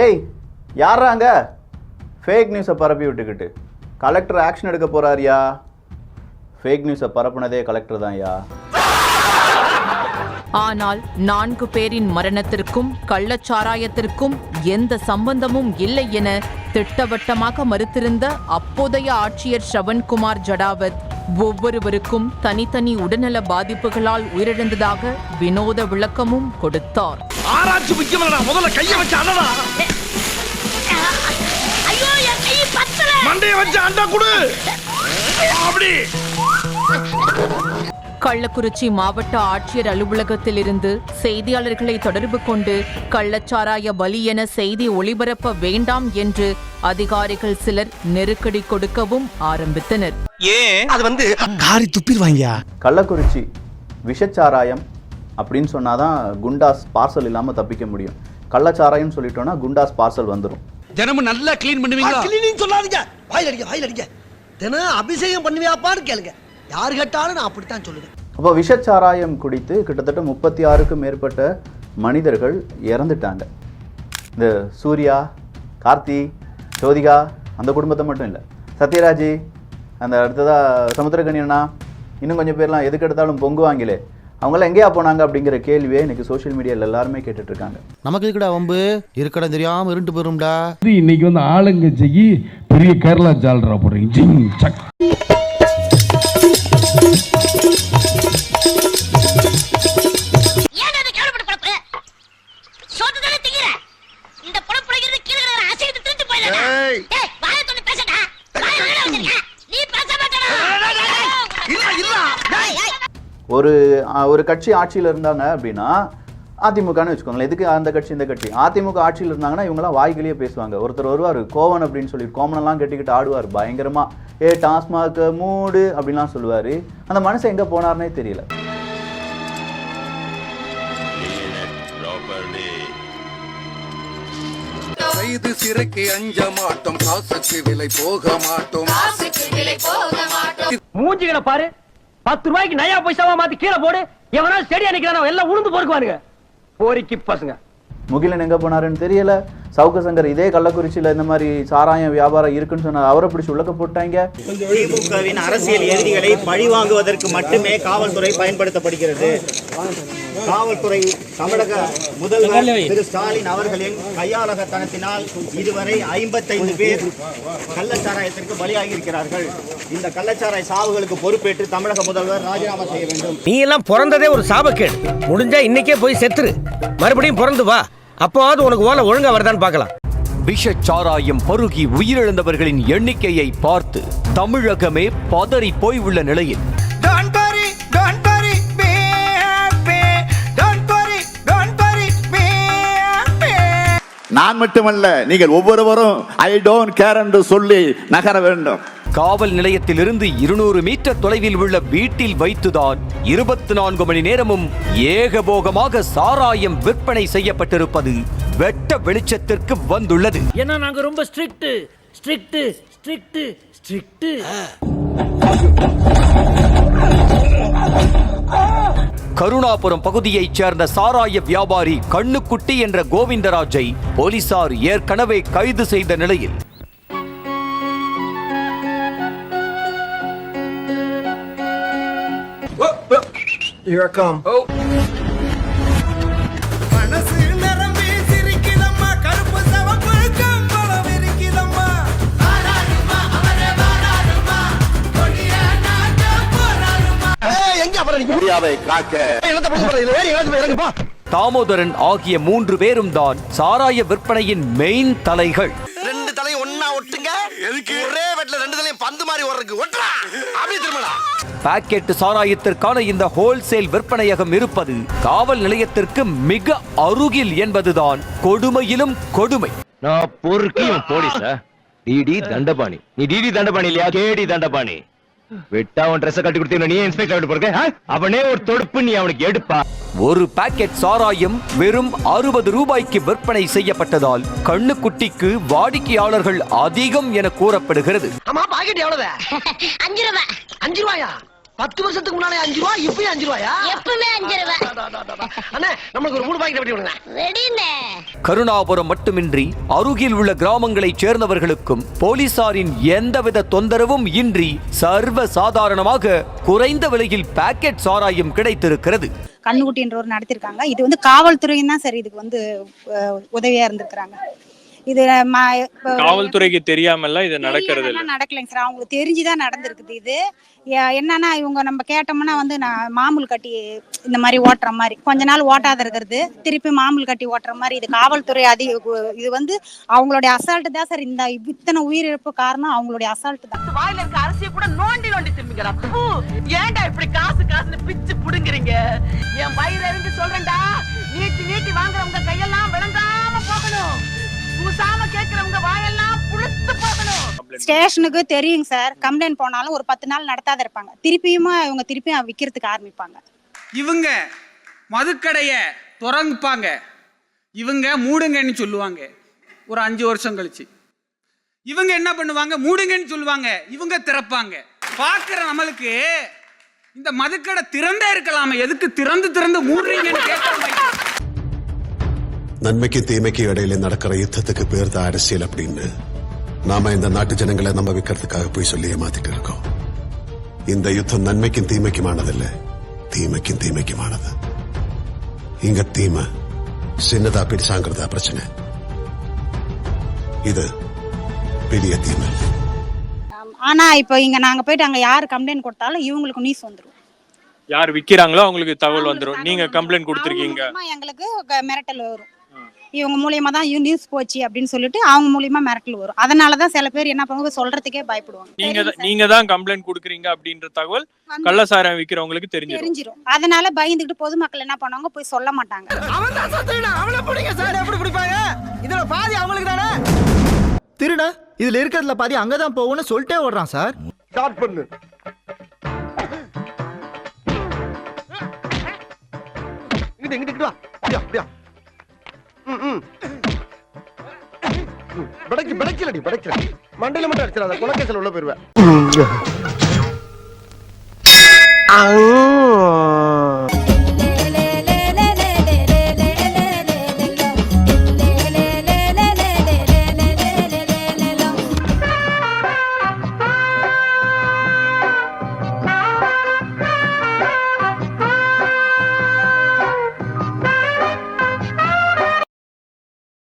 ஏய் யாராங்க ஃபேக் நியூஸை பரப்பி விட்டுக்கிட்டு. கலெக்டர் ஆக்ஷன் எடுக்க போறாருயா? ஃபேக் நியூஸை பரப்புனதே கலெக்டர் தான்யா. ஆனால் நான்கு பேரின் மரணத்திற்கும் கள்ளச்சாராயத்திற்கும் எந்த சம்பந்தமும் இல்லை என திட்டவட்டமாக மறுத்திருந்த அப்போதைய ஆட்சியர் ஸ்ரவன்குமார் ஜடாவத் ஒவ்வொருவருக்கும் தனித்தனி உடல்நல பாதிப்புகளால் உயிரிழந்ததாக வினோத விளக்கமும் கொடுத்தார். ஆராய்ச்சி முக்கியமல்லடா முதல்ல கைய வச்சு அடடா ஐயோ என் கை பத்தல. மண்டைய வச்சு அண்டா குடு. அப்படி. கள்ளக்குறிச்சி மாவட்ட ஆட்சியர் அலுவலகத்தில் இருந்து செய்தியாளர்களை தொடர்பு கொண்டு கள்ளச்சாராய பலி என செய்தி ஒளிபரப்ப வேண்டாம் என்று அதிகாரிகள் சிலர் நெருக்கடி கொடுக்கவும் ஆரம்பித்தனர். அது வந்து காரி துப்பிடுவாங்க கள்ளக்குறிச்சி விஷச்சாராயம் அப்படின்னு சொன்னாதான் குண்டாஸ் பார்சல் இல்லாமல் தப்பிக்க முடியும். கள்ளச்சாராயம் சொல்லிட்டோன்னா குண்டாஸ் பார்சல் வந்துடும் தினமும் நல்லா க்ளீன் பண்ணுவீங்களா? கிளீனிங் சொல்லாதீங்க. வாயில் அடிக்க வாயில் அடிக்க தினம் அபிஷேகம் பண்ணுவியாப்பான்னு கேளுங்க. யார் கேட்டாலும் நான் அப்படித்தான் சொல்லுவேன். அப்போ விஷச்சாராயம் குடித்து கிட்டத்தட்ட முப்பத்தி ஆறுக்கும் மேற்பட்ட மனிதர்கள் இறந்துட்டாங்க. இந்த சூர்யா கார்த்தி ஜோதிகா அந்த குடும்பத்தை மட்டும் இல்லை. சத்யராஜ் அந்த அடுத்ததா சமுத்திரகனி அண்ணா இன்னும் கொஞ்சம் பேர்லாம் எதுக்கு எடுத்தாலும் பொங்குவாங்களே அவங்களாம் எங்கேயா போனாங்க அப்படிங்கிற கேள்வியே இன்னைக்கு சோஷியல் மீடியாவில் எல்லாருமே கேட்டுட்டு இருக்காங்க நமக்கு இருக்குடா வம்பு? இருக்கடா தெரியாம இருண்டு போயிரும்டா. இது இன்னைக்கு வந்து ஆளுங்கட்சிக்கு பெரிய கேரளா ஜால்ரா போடுறீங்க. ஒரு ஒரு கட்சி ஆட்சியில் இருந்தாங்க அப்படின்னா அதிமுகன்னு வச்சுக்கோங்களேன். எதுக்கு அந்த கட்சி இந்த கட்சி? அதிமுக ஆட்சியில் இருந்தாங்கன்னா இவங்கெல்லாம் வாய்கிலேயே பேசுவாங்க. ஒருத்தர் வருவார் கோவன் அப்படின்னு சொல்லி கோமனெல்லாம் கட்டிக்கிட்டு ஆடுவார் பயங்கரமா. ஏ டாஸ்மாக் மூடு அப்படின்லாம் சொல்லுவார். அந்த மனுஷன் எங்கே போனார்னே தெரியல. கைது சிறைக்கு அஞ்ச மாட்டோம் காசுக்கு விலை போக மாட்டோம் மூஞ்சிகளை பாரு. பத்து ரூபாய்க்கு நயா பைசாவா மாத்தி கீழே போடு. எவனா செடி நிக்கிறான் எல்லாம் உளுந்து பொறுக்குவானுங்க. போரிக்கு பசங்க. முகிலன் எங்க போனாருன்னு தெரியல. சவுக்க சங்கர் இதே கள்ளக்குறிச்சியில் இந்த மாதிரி சாராயம் வியாபாரம் இருக்குன்னு சொன்ன அவரை பிடிச்சி உள்ளக்க போட்டாங்க? திமுகவின் அரசியல் எதிரிகளை பழிவாங்குவதற்கு மட்டுமே காவல்துறை பயன்படுத்தப்படுகிறது. காவல்துறை தமிழக முதல்வர் திரு ஸ்டாலின் அவர்களின் கையாளகத்தனத்தினால் இதுவரை ஐம்பத்தைந்து பேர் கள்ளச்சாராயத்திற்கு பலியாகி இருக்கிறார்கள் இந்த கள்ளச்சாராய சாவுகளுக்கு பொறுப்பேற்று தமிழக முதல்வர் ராஜினாமா செய்ய வேண்டும். நீ எல்லாம் பிறந்ததே ஒரு சாபக்கேடு. முடிஞ்சா இன்னைக்கே போய் செத்துரு. மறுபடியும் பிறந்து வா. அப்போவாது உனக்கு ஓலை ஒழுங்கா வருதான்னு பார்க்கலாம் விஷச்சாராயம் பருகி உயிரிழந்தவர்களின் எண்ணிக்கையை பார்த்து தமிழகமே பதறி போய் உள்ள நிலையில் Don't worry, don't worry, baby. Don't worry, don't worry, baby. நான் மட்டுமல்ல நீங்கள் ஒவ்வொருவரும் ஐ டோன்ட் கேர் என்று சொல்லி நகர வேண்டும் காவல் நிலையத்திலிருந்து இருநூறு மீட்டர் தொலைவில் உள்ள வீட்டில் வைத்துதான் இருபத்தி நான்கு மணி நேரமும் ஏகபோகமாக சாராயம் விற்பனை செய்யப்பட்டிருப்பது வெட்ட வெளிச்சத்திற்கு வந்துள்ளது. ஏன்னா நாங்க ரொம்ப strict strict strict strict Karunapuram பகுதியைச் சேர்ந்த சாராய வியாபாரி கண்ணுக்குட்டி என்ற கோவிந்தராஜை போலீசார் ஏற்கனவே கைது செய்த நிலையில் இந்தியாவை காக்க வேற எங்கேயாச்சும் போய் இறங்குப்பா தாமோதரன் ஆகிய மூன்று பேரும் தான் சாராய விற்பனையின் மெயின் தலைகள் எதுக்கு? ஒரே வெட்ல ரெண்டு தலையும் பந்து மாதிரி ஓடுறதுக்கு ஒட்டுறா. அப்படியே திரும்பலாம் பாக்கெட் சாராயத்திற்கான இந்த ஹோல்சேல் விற்பனையகம் இருப்பது காவல் நிலையத்திற்கு மிக அருகில் என்பதுதான் கொடுமையிலும் கொடுமை. நான் பொறுக்கியும் போலீஸா டிடி தண்டபாணி. நீ டிடி தண்டபாணி இல்லையா? கேடி தண்டபாணி. விட்டா அவன் ட்ரெஸ் கட்டி கொடுத்தீங்க நீ இன்ஸ்பெக்டர் போறக்க அவனே ஒரு தொடுப்பு நீ அவனுக்கு எடுப்பா. ஒரு பாக்கெட் சாராயம் வெறும் அறுபது ரூபாய்க்கு விற்பனை செய்யப்பட்டதால் கண்ணுக்குட்டிக்கு வாடிக்கையாளர்கள் அதிகம் என கூறப்படுகிறது. ஆமா பாக்கெட் எவ்வளவு? அஞ்சு ரூபாய். அஞ்சு ரூபாயா? பத்து வருஷத்துக்கு முன்னாலே அஞ்சு ரூபா இப்பயும் அஞ்சு ரூபாயா? எப்பவுமே அஞ்சு ரூபா. அண்ணே நம்மளுக்கு ஒரு மூணு பாக்கெட் வெட்டி விடுங்க கருணாபுரம் மட்டுமின்றி அருகில் உள்ள கிராமங்களைச் சேர்ந்தவர்களுக்கும் போலீசாரின் எந்தவித தொந்தரவும் இன்றி சர்வ சாதாரணமாக குறைந்த விலையில் பாக்கெட் சாராயம் கிடைத்திருக்கிறது. கண்ணுக்குட்டின்றவர் நடத்திருக்காங்க. இது வந்து காவல்துறையும் தான் சரி இதுக்கு வந்து உதவியா இருந்திருக்கிறாங்க. இது ம- இப்ப காவல்துறைக்கு தெரியாமல இது நடக்கிறது நடக்கலைங்க சார். அவங்களுக்கு தெரிஞ்சுதான் நடந்திருக்குது இது. என்னன்னா இவங்க நம்ம கேட்டோம்னா வந்து நான் மாமூல் கட்டி இந்த மாதிரி ஓட்டுற மாதிரி. கொஞ்ச நாள் ஓட்டாத இருக்கிறது திருப்பி மாமூல் கட்டி ஓட்டுற மாதிரி இது காவல்துறை அதி இது வந்து அவங்களுடைய அசால்ட்டு தான் சார். இந்த இத்தனை உயிரிழப்பு காரணம் அவங்களுடைய அசால்ட்டு தான். வாயில இருக்க அரிசியை கூட நோண்டி நோண்டி திம்பிக்கிறா ஏன்டா இப்படி காசு காசுன்னு பிச்சு புடுங்குறீங்க? என் வயிறு எரிஞ்சு சொல்றேன்டா. நீட்டி நீட்டி வாங்குறவங்க கையெல்லாம் பூசாம கேக்குறவங்க வாயெல்லாம் புழுத்து போகணும் ஸ்டேஷனுக்கு தெரியுங்க சார். கம்ப்ளைண்ட் போனாலும் ஒரு பத்து நாள் நடத்தாத இருப்பாங்க. திருப்பியுமா இவங்க திருப்பியும் விற்கிறதுக்கு ஆரம்பிப்பாங்க. இவங்க மதுக்கடைய திறந்துப்பாங்க. இவங்க மூடுங்கன்னு சொல்லுவாங்க. ஒரு அஞ்சு வருஷம் கழிச்சு. இவங்க என்ன பண்ணுவாங்க? மூடுங்கன்னு சொல்லுவாங்க. இவங்க திறப்பாங்க. பார்க்குற நம்மளுக்கு இந்த மதுக்கடை திறந்தே இருக்கலாமே. எதுக்கு திறந்து திறந்து மூடுறீங்கன்னு கேட்குற மாதிரி நன்மைக்கும் தீமைக்கும் இடையில நடக்கிற யுத்தத்துக்கு பேர் தான் அரசியல் அப்படின்னு நாம இந்த நாட்டு ஜனங்களை நம்ப வைக்கிறதுக்காக போய் சொல்லி ஏமாத்திட்டு இருக்கோம். இந்த யுத்தம் நன்மைக்கும் தீமைக்குமானதில்ல தீமைக்கும் தீமைக்குமானது இங்க தீமை சின்னதா பெருசாங்கிறதா பிரச்சனை. இது பெரிய தீமை. ஆனா இப்போ இங்க நாங்க போயிட்டு அங்க யாரு கம்ப்ளைண்ட் கொடுத்தாலும் இவங்களுக்கு நியூஸ் வந்துரும். யார் விக்கிறாங்களோ அவங்களுக்கு தகவல் வந்துரும். அவங்களுக்கு நீங்க கம்ப்ளைண்ட். கொடுத்துருக்கீங்க. எங்களுக்கு மிரட்டல் வரும். இவங்க மூலியமா தான் நியூஸ் போச்சு அப்படின்னு சொல்லிட்டு அவங்க மூலியமா மிரட்டல் வரும். அதனாலதான் சில பேர் என்ன பண்ணுவாங்க? சொல்றதுக்கே பயப்படுவாங்க. நீங்க தான். நீங்க தான் கம்ப்ளைண்ட் கொடுக்குறீங்க அப்படின்ற தகவல் வந்து கள்ளசாராயம் விக்கிறவங்களுக்கு தெரிஞ்சிடும் தெரிஞ்சிரும். அதனால பயந்துகிட்டு பொதுமக்கள் என்ன பண்ணுவாங்க? போய் சொல்ல மாட்டாங்க. தான் அவனை பிடிங்க சார். எப்படி பிடிப்பாங்க? இதுல பாதி அவங்களுக்கு தானே? திருட இதுல இருக்கிறதுல பாதி அங்கதான் போகும்னு சொல்லிட்டே ஓடுறான் சார். ஸ்டார்ட் பண்ணு. இங்கிட்டு இங்கிட்டு வா. அப்படியா. படைக்கு படைக்கலடி படைக்கல. மண்டையில மட்டும் அடிச்சிடாத குலக்கேசல் உள்ள போயிருவேன்.